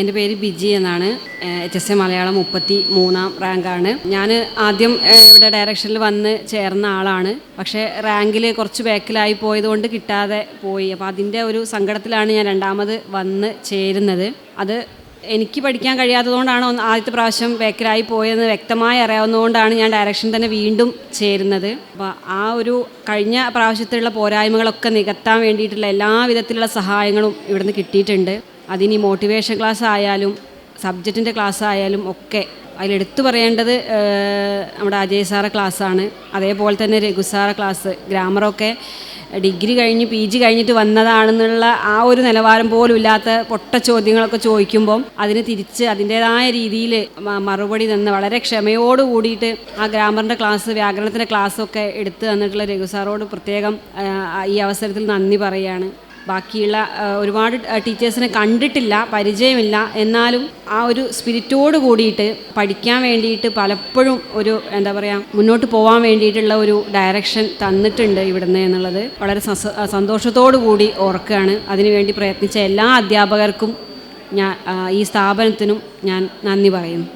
എന്റെ പേര് ബിജി എന്നാണ്. എച്ച് എസ് എ മലയാളം മുപ്പത്തി മൂന്നാം റാങ്കാണ് ഞാൻ ആദ്യം ഇവിടെ ഡയറക്ഷനിൽ വന്ന് ചേർന്ന ആളാണ്. പക്ഷേ റാങ്കിൽ കുറച്ച് ബാക്കിലായി പോയതുകൊണ്ട് കിട്ടാതെ പോയി. അപ്പോൾ അതിന്റെ ഒരു സങ്കടത്തിലാണ് ഞാൻ രണ്ടാമത് വന്ന് ചേരുന്നത്. അത് എനിക്ക് പഠിക്കാൻ കഴിയാത്തതുകൊണ്ടാണ് ആദ്യത്തെ പ്രാവശ്യം ബാക്കിലായി പോയതെന്ന് വ്യക്തമായി അറിയാവുന്നതുകൊണ്ടാണ് ഞാൻ ഡയറക്ഷൻ തന്നെ വീണ്ടും ചേരുന്നത്. അപ്പോൾ ആ ഒരു കഴിഞ്ഞ പ്രാവശ്യത്തിലുള്ള പോരായ്മകളൊക്കെ നികത്താൻ വേണ്ടിയിട്ടുള്ള എല്ലാ വിധത്തിലുള്ള സഹായങ്ങളും ഇവിടുന്ന് കിട്ടിയിട്ടുണ്ട്. അതിനി മോട്ടിവേഷൻ ക്ലാസ് ആയാലും സബ്ജക്റ്റിന്റെ ക്ലാസ് ആയാലും ഒക്കെ അതിലെടുത്തു പറയേണ്ടത് നമ്മുടെ അജയ് സാറ ക്ലാസ്സാണ് അതേപോലെ തന്നെ രഘു സാറ ക്ലാസ് ഗ്രാമറൊക്കെ ഡിഗ്രി കഴിഞ്ഞ് പി ജി കഴിഞ്ഞിട്ട് വന്നതാണെന്നുള്ള ആ ഒരു നിലവാരം പോലും ഇല്ലാത്ത പൊട്ട ചോദ്യങ്ങളൊക്കെ ചോദിക്കുമ്പം അതിന് തിരിച്ച് അതിന്റേതായ രീതിയിൽ മറുപടി തന്ന് വളരെ ക്ഷമയോട് കൂടിയിട്ട് ആ ഗ്രാമറിന്റെ ക്ലാസ് വ്യാകരണത്തിന്റെ ക്ലാസ്സൊക്കെ എടുത്തു തന്നിട്ടുള്ള രഘു സാറോട് പ്രത്യേകം ഈ അവസരത്തിൽ നന്ദി പറയുകയാണ്. ബാക്കിയുള്ള ഒരുപാട് ടീച്ചേഴ്സിനെ കണ്ടിട്ടില്ല പരിചയമില്ല. എന്നാലും ആ ഒരു സ്പിരിറ്റോട് കൂടിയിട്ട് പഠിക്കാൻ വേണ്ടിയിട്ട് പലപ്പോഴും ഒരു എന്താ പറയുക മുന്നോട്ട് പോകാൻ വേണ്ടിയിട്ടുള്ള ഒരു ഡയറക്ഷൻ തന്നിട്ടുണ്ട് ഇവിടുന്ന് എന്നുള്ളത് വളരെ സന്തോഷത്തോടു കൂടി ഓർക്കുകയാണ്. അതിനുവേണ്ടി പ്രയത്നിച്ച എല്ലാ അധ്യാപകർക്കും ഞാൻ ഈ സ്ഥാപനത്തിനും ഞാൻ നന്ദി പറയുന്നു.